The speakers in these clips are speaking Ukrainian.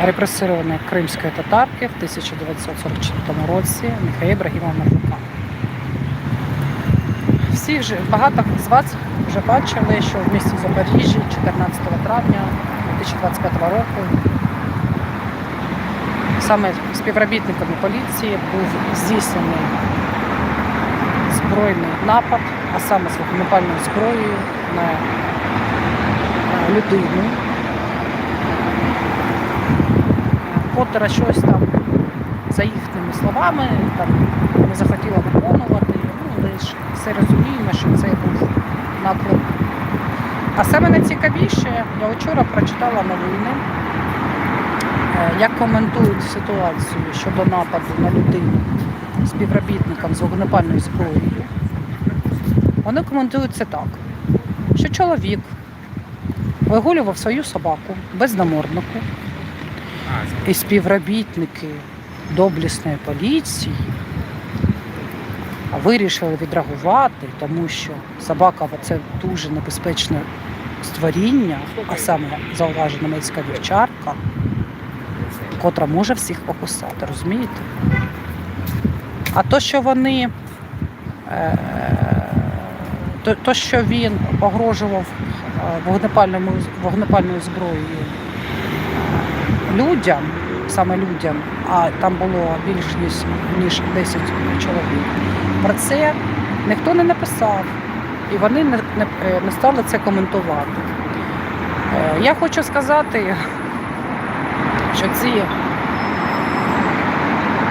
репрессированной крымской татарки в 1944 році Михаїл Ібрагімовна Фука. Всі вже багато з вас вже бачили, що в місті Запоріжжі 14 травня 2025 року саме співробітниками поліції був здійснений збройний напад, а саме з вогнепальною зброєю на людину, котра щось там, за їхніми словами, там не захотіла виконувати. Ну, ви ж все розуміємо, що це був наклеп. А саме найцікавіше, я вчора прочитала новини, е, як коментують ситуацію щодо нападу на людину співробітникам з вогнепальною зброєю. Вони коментують це так, що чоловік вигулював свою собаку без наморднику, і співробітники доблісної поліції вирішили відреагувати, тому що собака це дуже небезпечне створіння, а саме зауважена медська вівчарка, котра може всіх покусати, розумієте? А то, що вони, е, то, що він погрожував е, вогнепальною зброєю людям, саме людям, а там було більш ніж, ніж 10 чоловік. Про це ніхто не написав, і вони не, не, е, не стали це коментувати. Е, Я хочу сказати, що ці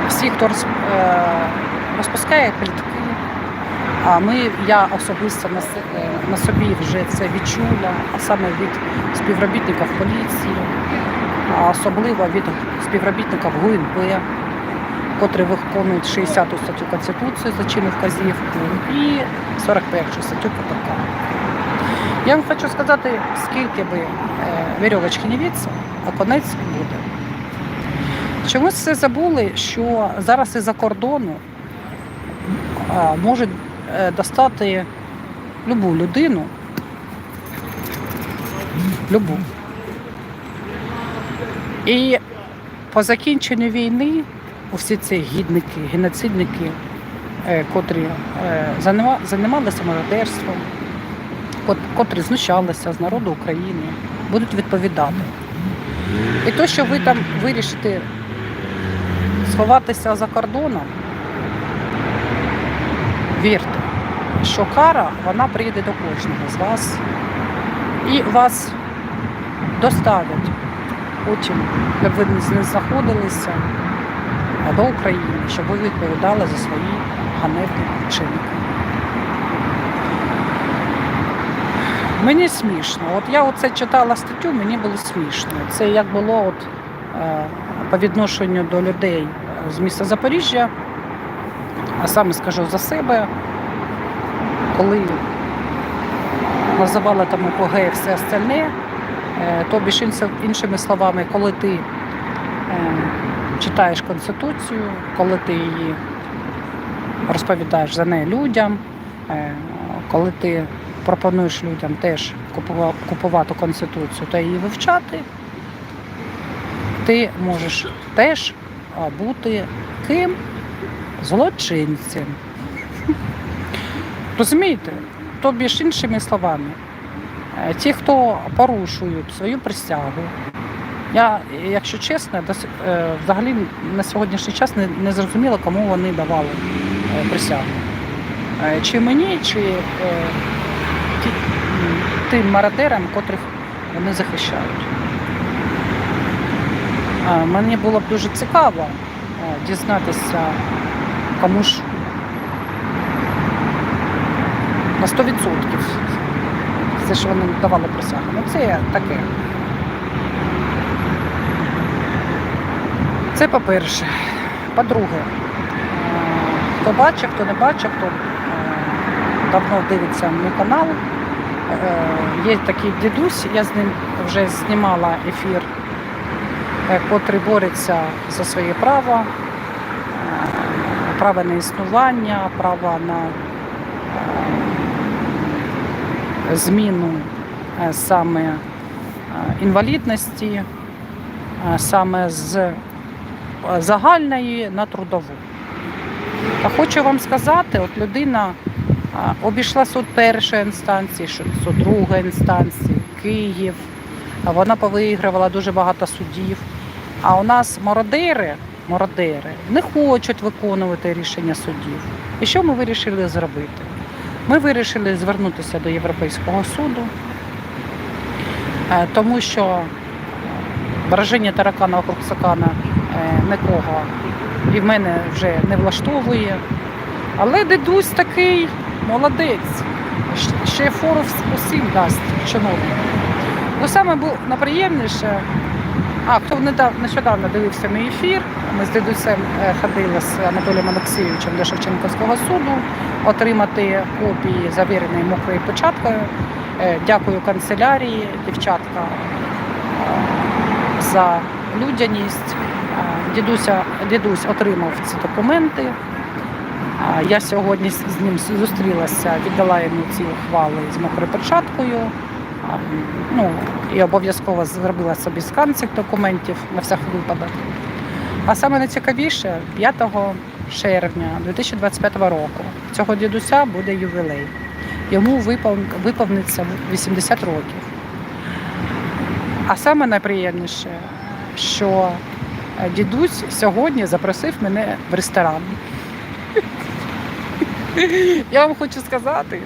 всі, хто е, розпускає плітки, а ми, я особисто на, на собі вже це відчула, а саме від співробітників поліції, а особливо від співробітників ГУНП, котрі виконують 60 статтю Конституції злочинну вказівку і 41 статтю КПК. Я вам хочу сказати, скільки би е, вірьовочки не віться, а конець буде. Чомусь все забули, що зараз із-за кордону можуть е, достати любу людину, любу. І по закінченню війни усі ці гідники, геноцидники, е, котрі е, займалися мародерством, котрі знущалися з народу України, будуть відповідати. І то, що ви там вирішите сховатися за кордоном, вірте, що кара вона прийде до кожного з вас і вас доставлять потім, як ви не знаходилися до України, щоб ви відповідали за свої ганебні вчинки. Мені смішно. От я оце читала статтю, мені було смішно. Це як було от, е, по відношенню до людей з міста Запоріжжя, а саме скажу за себе, коли називали там ОПГ і все остальне, тобі ж іншими словами, коли ти е, читаєш Конституцію, коли ти її розповідаєш за неї людям, е, коли ти пропонуєш людям теж купувати Конституцію та її вивчати, ти можеш теж бути ким? Злочинцем. Розумієте? Тобі ж іншими словами, е, ті, хто порушують свою присягу, я, якщо чесно, е, взагалі на сьогоднішній час не, не зрозуміло, кому вони давали е, присягу. Е, Чи мені, чи е, ті- тим мародерам, котрих вони захищають. Е, Мені було б дуже цікаво е, дізнатися, кому ж на 100% все, що вони давали присягу. Ну це таке. Це по-перше. По-друге, е, хто бачив, хто не бачив, хто е, давно дивиться мій канал. е, Є такий дідусь, я з ним вже знімала ефір, котрий бореться за своє право, право на існування, право на е, зміну е, саме е, інвалідності. е, саме з загальної на трудову. Та хочу вам сказати, от людина обійшла суд першої інстанції, суд другої інстанції, Київ. Вона повигравала дуже багато судів. А у нас мародери, мародери не хочуть виконувати рішення судів. І що ми вирішили зробити? Ми вирішили звернутися до Європейського суду, е, тому що враження таракана вокруг сакана е, нікого і в мене вже не влаштовує. Але дедусь такий молодець, ще фору усім дасть чиновник. Ну саме було наприємніше, а хто нещодавно дивився мій ефір, ми з дедусем е, ходили з Анатолієм Олексійовичем до Шевченківського суду отримати копії завіреної мокрою печаткою. Е, Дякую канцелярії, дівчатка, е, за людяність. Дідуся, дідусь отримав ці документи. Я сьогодні з ним зустрілася, віддала йому ці ухвали з мокрою перчаткою. Ну, і обов'язково зробила собі скан цих документів на всяк випадок. А саме найцікавіше, 5 червня 2025 року цього дідуся буде ювілей. Йому виповниться 80 років. А саме найприємніше, що дідусь сьогодні запросив мене в ресторан. Я вам хочу сказати,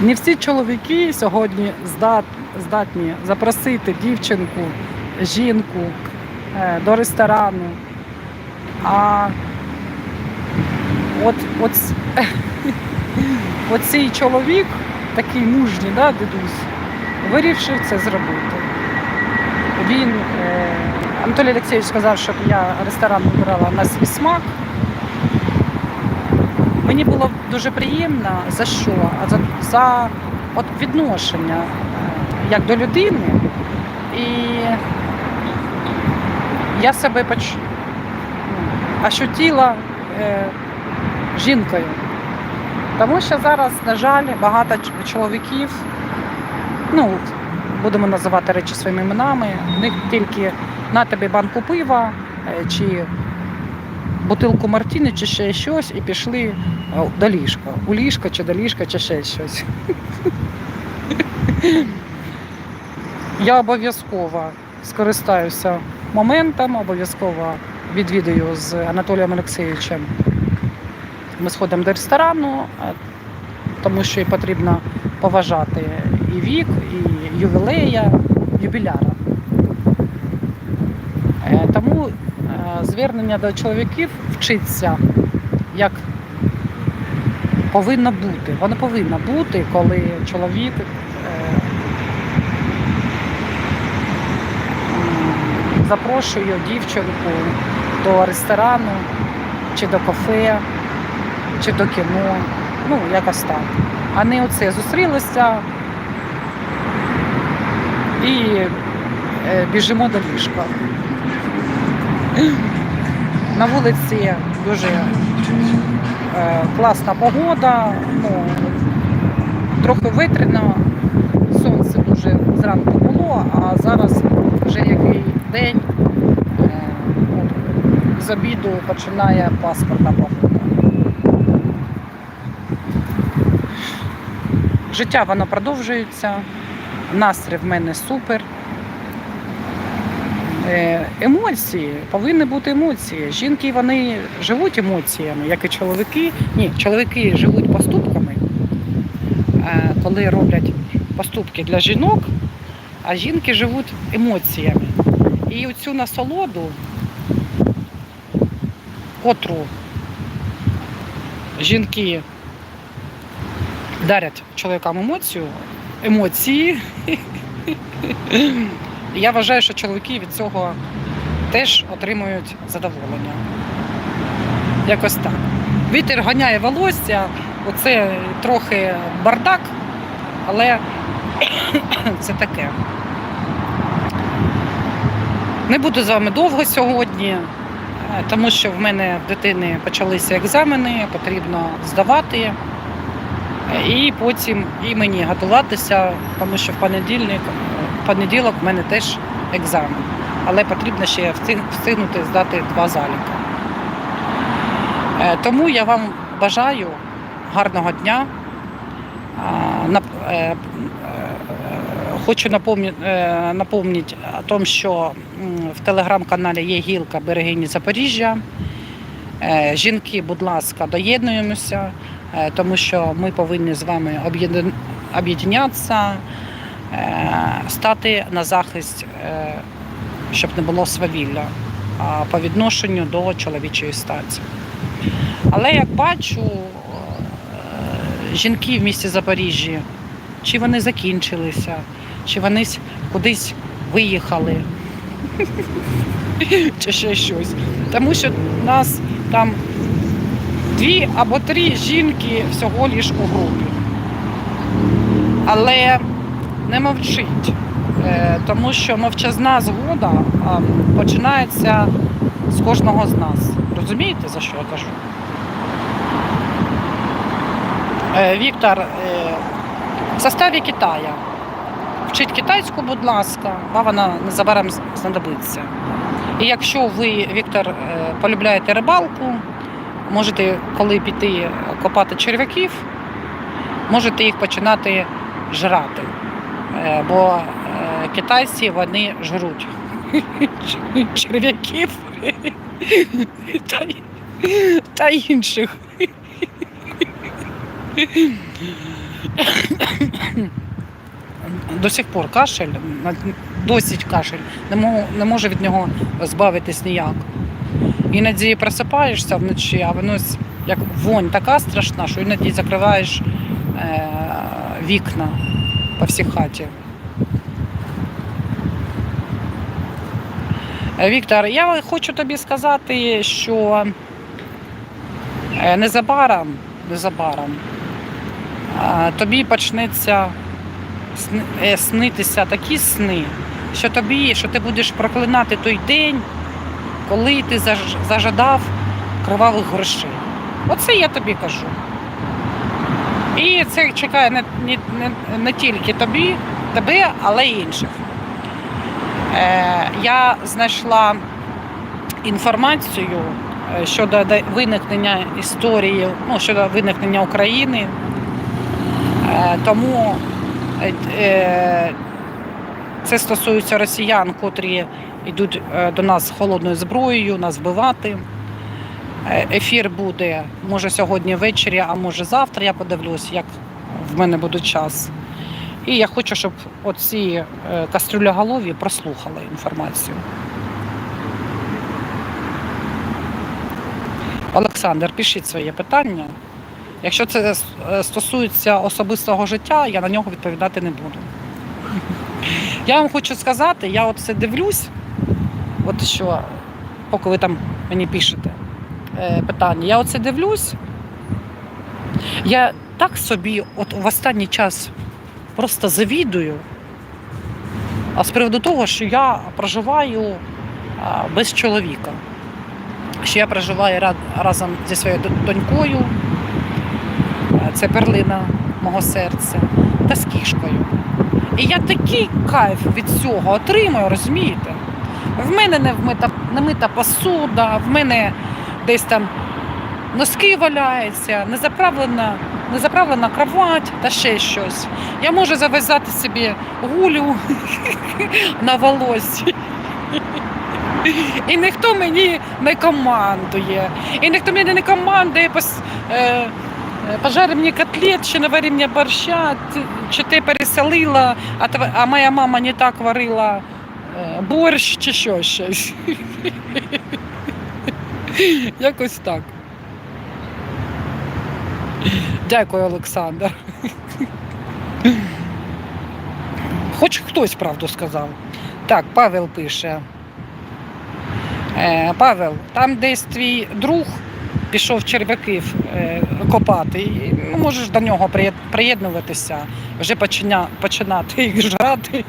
не всі чоловіки сьогодні здат, здатні запросити дівчинку, жінку до ресторану. А от, от, от цей чоловік, такий мужній, да, дідусь, вирішив це зробити. Він, е, Анатолій Олексійович сказав, щоб я ресторан вибирала на свій смак. Мені було дуже приємно за що? За, за от відношення е, як до людини. І я себе поч... ощутила е, жінкою. Тому що зараз, на жаль, багато чоловіків, ну, будемо називати речі своїми іменами, в них тільки на тобі банку пива е, чи бутилку мартіни, чи ще щось, і пішли е, до ліжка. У ліжко чи до ліжка, чи ще щось. Я обов'язково скористаюся моментом, обов'язково відвідаю з Анатолієм Олексійовичем. Ми сходимо до ресторану, е, тому що і потрібно поважати і вік, і ювілея, юбіляра. Е, Тому е, звернення до чоловіків вчиться, як повинно бути. Воно повинно бути, коли чоловік м, запрошує дівчинку до ресторану, чи до кафе, чи до кіно. Ну, якось так. А не оце зустрілися і е, біжимо до ліжка. На вулиці дуже е, класна погода, ну, трохи витряно, сонце дуже зранку було, а зараз вже який день е, з обіду починає паспортна погода. Життя воно продовжується, настрій в мене супер. Е, Емоції, повинні бути емоції. Жінки вони живуть емоціями, як і чоловіки. Ні, чоловіки живуть поступками, е, коли роблять поступки для жінок, а жінки живуть емоціями. І оцю насолоду, котру жінки дарять чоловікам емоцію, емоції. Я вважаю, що чоловіки від цього теж отримують задоволення. Якось так. Вітер ганяє волосся, оце трохи бардак, але це таке. Не буду з вами довго сьогодні, е, тому що в мене в дитини почалися екзамени, потрібно здавати. Е, І потім і мені готуватися, тому що в понедільник, в понеділок в мене теж екзамен. але потрібно ще встигнути здати два заліки. Е, Тому я вам бажаю гарного дня. Е, е, Хочу напомнити, напомнити о том, що в телеграм-каналі є гілка Берегині Запоріжжя. Е, Жінки, будь ласка, доєднуємося, е, тому що ми повинні з вами об'єдн- об'єднятися, е, стати на захист, е, щоб не було свавілля по відношенню до чоловічої статі. Але як бачу, е, жінки в місті Запоріжжі, чи вони закінчилися, чи вони кудись виїхали, чи ще щось. Тому що нас там дві або три жінки всього лиш у групі. Але не мовчить, е, тому що мовчазна згода починається з кожного з нас. Розумієте, за що я кажу? Е, Віктор, е, в составі Китая. Вчіть китайську, будь ласка, вам вона незабаром знадобиться. І якщо ви, Віктор, е, полюбляєте рибалку, можете, коли піти копати черв'яків, можете їх починати жрати. Е, Бо е, китайці вони жруть черв'яків та інших. До сих пор кашель, досить кашель, не можу, не можу від нього збавитись ніяк. Іноді просипаєшся вночі, а воно як вонь така страшна, що іноді закриваєш е, вікна по всій хаті. Е, Віктор, я хочу тобі сказати, що е, незабаром, незабаром е, тобі почнеться снитися такі сни, що тобі, що ти будеш проклинати той день, коли ти зажадав кривавих грошей. Оце я тобі кажу. І це чекає не, не, не, не тільки тобі, тебе, але й інших. Е, я знайшла інформацію е, щодо виникнення історії, ну, щодо виникнення України. Е, тому е, е, це стосується росіян, котрі йдуть е, до нас з холодною зброєю, нас вбивати. Е, Ефір буде може сьогодні ввечері, а може завтра. Я подивлюсь, як в мене буде час. І я хочу, щоб оці е, кастрюляголові прослухали інформацію. Олександр, пишіть своє питання. Якщо це е, стосується особистого життя, я на нього відповідати не буду. Я вам хочу сказати, я от це дивлюсь, от що, поки ви там мені пишете е, питання, я оце дивлюсь. Я так собі от в останній час просто завідую. А з приводу того, що я проживаю без чоловіка, що я проживаю разом зі своєю донькою, це перлина мого серця, та з кішкою. І я такий кайф від цього отримую, розумієте? В мене не вмита, не мита посуда, в мене десь там носки валяються, не заправлена, не заправлена кровать та ще щось. Я можу зав'язати собі гулю на волосі. І ніхто мені не командує. І ніхто мені не командує пожари мені котлет, чи навари мені борща, чи ти переселила, а, тв- а моя мама не так варила е, борщ чи що щось. Якось так. Дякую, Олександр. Хоч хтось правду сказав. Так, Павел пише. Е, Павел, там десь твій друг пішов черв'яків е, копати, і, ну, можеш до нього приєд- приєднуватися, вже починя, починати їх жрати.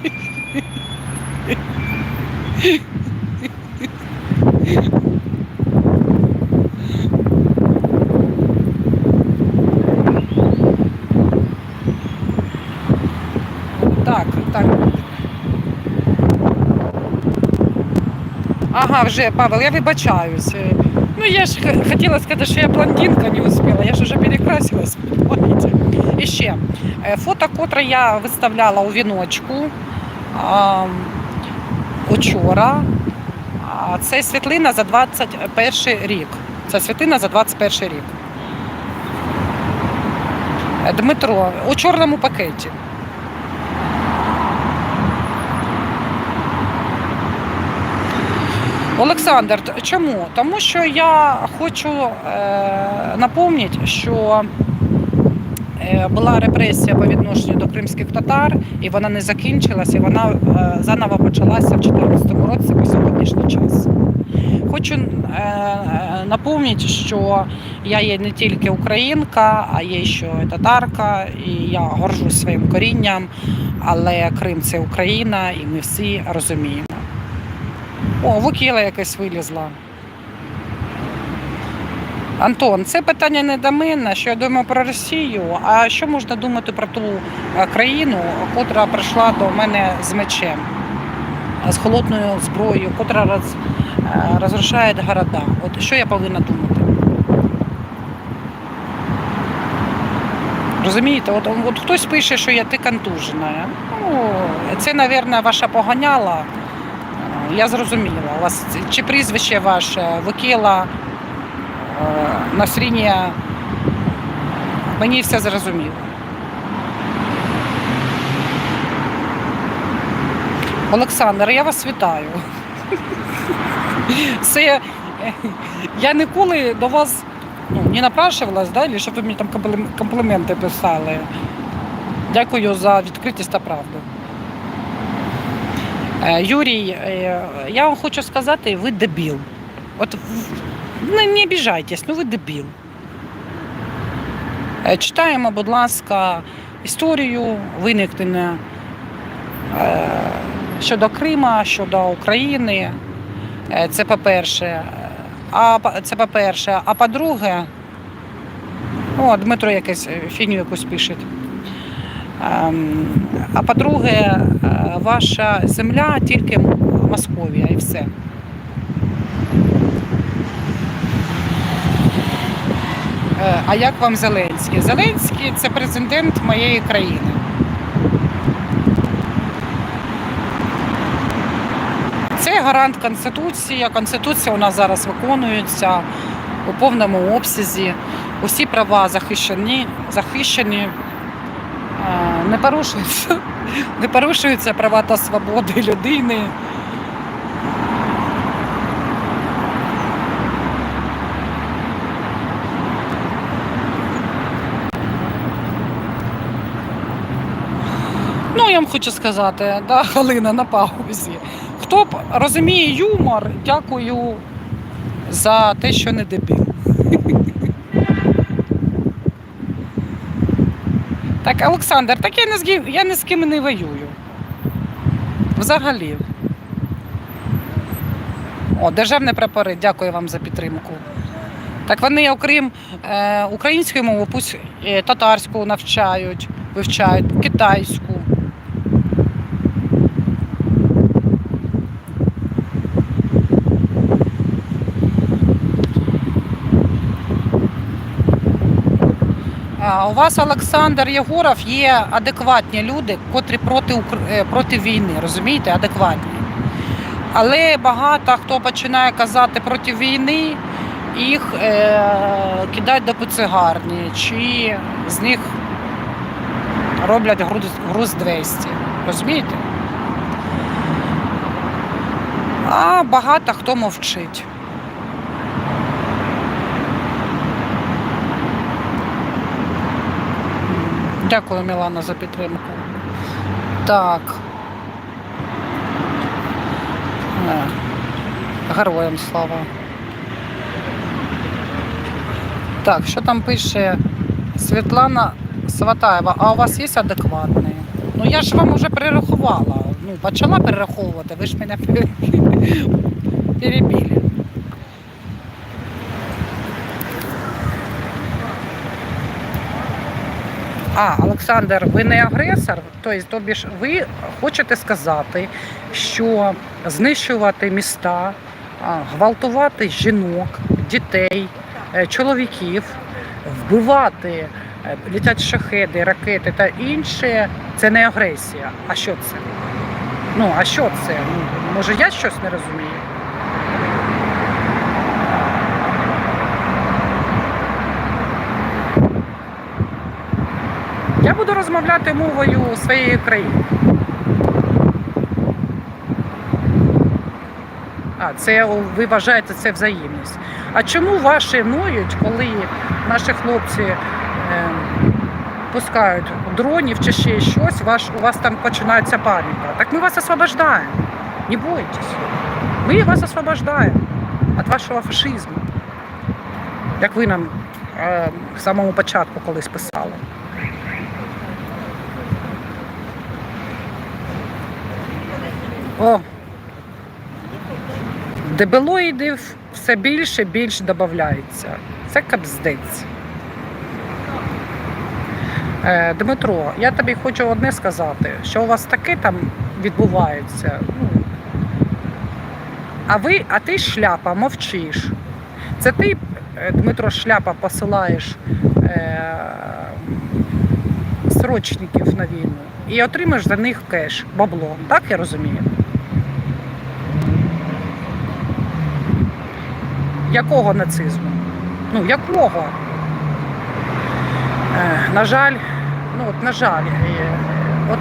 Так, так. Ага, вже, Павел, я вибачаюсь. Ну, я ж хотіла сказати, що я блондинка не успіла, я ж вже перекрасилась. І ще е, фото, котре я виставляла у віночку учора. Це світлина за 21 рік. Це світлина за 21 рік. Е, Дмитро, у чорному пакеті. Олександр, чому? Тому що я хочу е, напомнити, що е, була репресія по відношенню до кримських татар, і вона не закінчилася, і вона е, заново почалася в 2014 році по сьогоднішній час. Хочу е, напомнити, що я є не тільки українка, а є ще й татарка, і я горжусь своїм корінням, але Крим це Україна, і ми всі розуміємо. О, вукіла якась вилізла. Антон, це питання не до мене, що я думаю про Росію. А що можна думати про ту е, країну, котра прийшла до мене з мечем, е, з холодною зброєю, котра роз, е, розрушає города? От що я повинна думати? Розумієте, от, от хтось пише, що я ти контужена. Ну, це, мабуть, ваша поганяла. Я зрозуміла. У вас чи прізвище ваше Вокіла е, Насріння. Мені все зрозуміло. Олександр, я вас вітаю. Це я ніколи до вас ну, не напрашувалась, да, і щоб ви мені там компліменти писали. Дякую за відкритість та правду. Е, Юрій, е, я вам хочу сказати, ви дебіл. От не, не обіжайтесь, ну ви дебіл. Е, Читаємо, будь ласка, історію виникнення щодо Крима, щодо України. Це по-перше. А це по-перше. А по-друге, о, Дмитро якесь фігню якусь пише. Ем, А по-друге, е, ваша земля тільки Московія і все. Е, А як вам Зеленський? Зеленський це президент моєї країни. Це гарант Конституції. Конституція у нас зараз виконується у повному обсязі. Усі права захищені, захищені не порушуються, не порушуються права та свободи людини. Ну, я вам хочу сказати, да, Галина на паузі. Хто б розуміє юмор, дякую за те, що не дебіл. Так, Олександр, так я не з я ні з ким не воюю. Взагалі. О, державні прапори, дякую вам за підтримку. Так вони, окрім е, української мови, пусть е, татарську навчають, вивчають, китайську. А, У вас, Олександр Єгоров, є адекватні люди, котрі проти, е, проти війни, розумієте, адекватні. Але багато хто починає казати проти війни, їх е, кидають до пицегарні, чи з них роблять груз, груз 200. Розумієте? А багато хто мовчить. Дякую, Мілана, за підтримку. Так. Е, Героям слава. Так, що там пише Світлана Сватаєва, а у вас є адекватний? Ну я ж вам вже перерахувала. Ну, почала перераховувати, ви ж мене пере- перебили. А, Олександр, ви не агресор? Тобто, ви хочете сказати, що знищувати міста, гвалтувати жінок, дітей, е, чоловіків, вбивати, е, літять шахеди, ракети та інше, це не агресія. А що це? Ну, а що це? Ну, може, я щось не розумію? Буду розмовляти мовою своєї країни. А, це ви вважаєте це взаємність. А чому ваші ноють, коли наші хлопці е, пускають дронів чи ще щось, ваш, у вас там починається паніка? Так ми вас освобождаємо. Не бойтесь. Ми вас освобождаємо від вашого фашизму. Як ви нам е, в самому початку колись писали. О, дебелоїдів все більше і більше додається. Це капздець. Е, Дмитро, я тобі хочу одне сказати, що у вас таке там відбувається. Ну, а ви, а ти шляпа, мовчиш. Це ти, е, Дмитро, шляпа посилаєш е, срочників на війну і отримаєш за них кеш, бабло. Так я розумію? Якого нацизму? Ну, якого? Е, на жаль, ну от на жаль, е, от,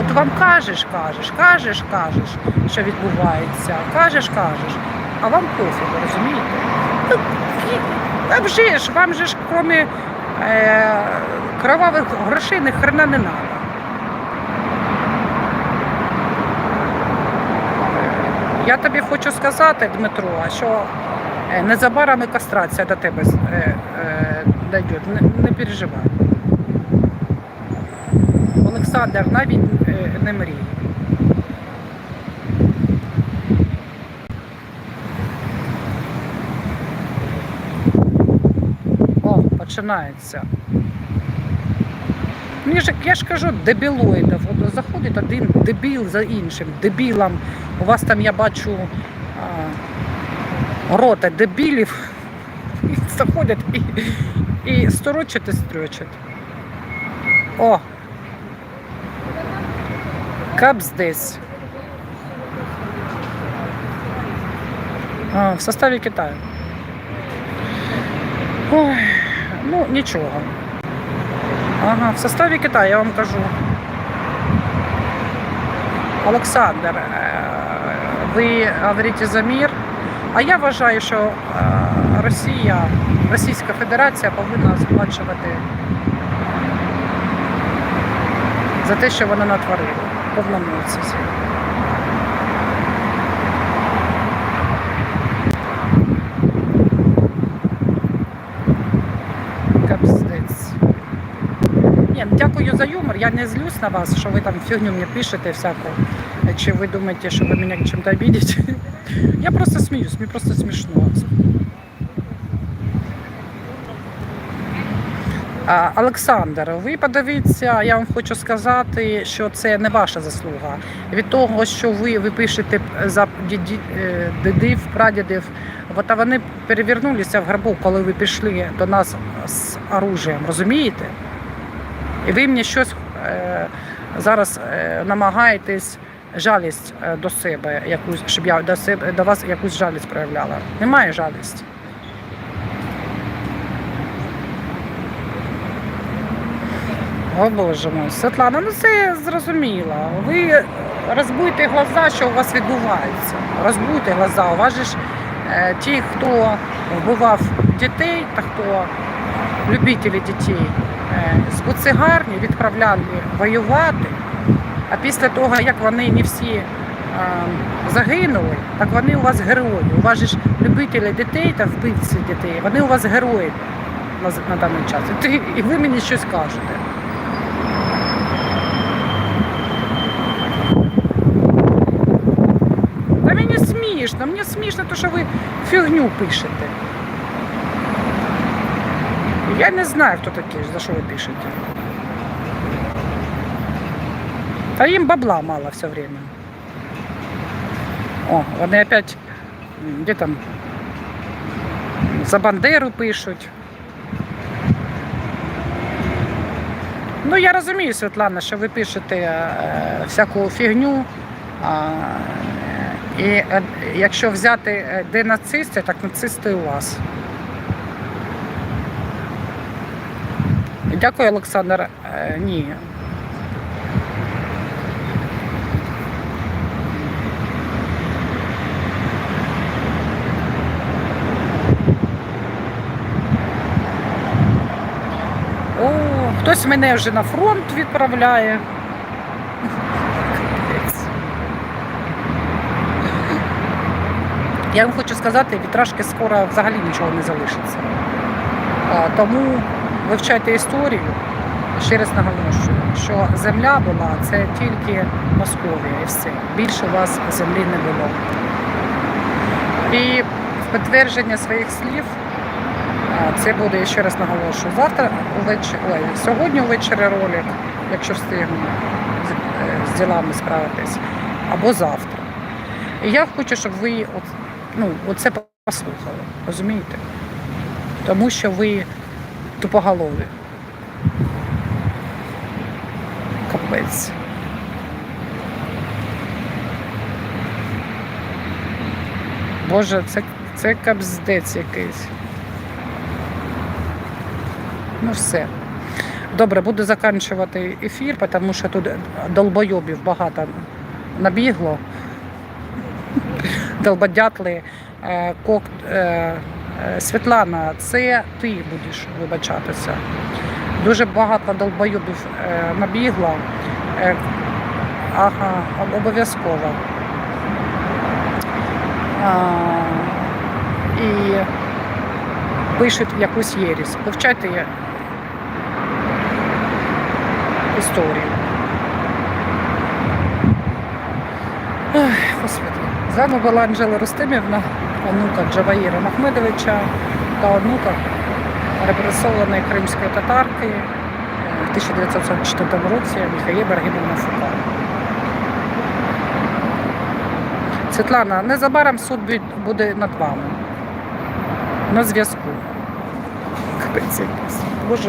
от вам кажеш, кажеш, кажеш, кажеш, що відбувається, кажеш, кажеш, а вам пофігу, розумієте? Ну, вже ж, вам же ж, крім е, кровавих грошей, ні хрена не треба. Я тобі хочу сказати, Дмитро, що незабаром і кастрація до тебе е, е, дойде. Не, не переживай. Олександр навіть е, не мрій. О, починається. Мені ж, я ж кажу, дебілоїдів. Заходить один дебіл за іншим, дебілом. У вас там я бачу а, рота дебілів. І заходять і, і сторочать і строчать. О! Капс десь. А, в составі Китаю. Ой, ну нічого. Ага, в составі Китаю, я вам кажу. Олександр, е, ви говорите за мир, а я вважаю, що е, Росія, Російська Федерація повинна сплачувати за те, що вона натворила повному обсязі. Ну, дякую за юмор. Я не злюсь на вас, що ви там фігню мені пишете всяку. Чи ви думаєте, що ви мене чим-то обидите? Я просто сміюсь, мені просто смішно. Олександр, ви подивіться, я вам хочу сказати, що це не ваша заслуга. Від того, що ви, ви пишете за е, дідів, прадідів, от вони перевернулися в гробу, коли ви пішли до нас з оружієм, розумієте? І ви мені щось е, зараз е, намагаєтесь жалість е, до себе, якусь, щоб я до себе до вас якусь жалість проявляла. Немає жалісті. О Боже мой, Світлана, ну це зрозуміло. Ви розбуйте глаза, що у вас відбувається. Розбуйте глаза. У вас же ж е, ті, хто вбивав дітей та хто любителі дітей, е, з буцегарні відправляли воювати. А після того, як вони не всі е, загинули, так вони у вас герої. У вас ж любителі дітей та вбивці дітей, вони у вас герої на, на даний час. І, ти, і ви мені щось кажете. Та мені смішно, мені смішно, то, що ви фігню пишете. Я не знаю, хто такий, за що ви пишете. Та їм бабла мало все время. О, вони опять де там за Бандеру пишуть. Ну, я розумію, Світлана, що ви пишете е, всяку фігню. А, і е, якщо взяти, е, де нацисти, так нацисти у вас. Дякую, Олександр. Е, ні. О, хтось мене вже на фронт відправляє. Я вам хочу сказати, вітражки скоро взагалі нічого не залишиться. Тому вивчайте історію. Ще раз наголошую, що земля була це тільки Московія і все. Більше у вас землі не було. І підтвердження своїх слів Це буде, я ще раз наголошую, завтра увечері, сьогодні увечері ролик, якщо встигну е, з ділами справитись, або завтра. І я хочу, щоб ви от, ну, оце послухали, розумієте? Тому що ви тупоголові. Капець. Боже, це, це капздець якийсь. Ну все. Добре, буду закінчувати ефір, тому що тут долбойобів багато набігло. Долбодятли. Е, Кок... е, е, Світлана, це ти будеш вибачатися. Дуже багато долбойобів набігло. Ага, обов'язково. І пишуть якусь єрість. Вивчайте історію. Господи. З вами була Анжела Рустимівна, онука Джаваїра Махмедовича та онука репресованої кримської татарки е, в 1944 році Міхаїл Баргібовна Фука. Світлана, незабаром суд буде над вами. На зв'язку. Боже,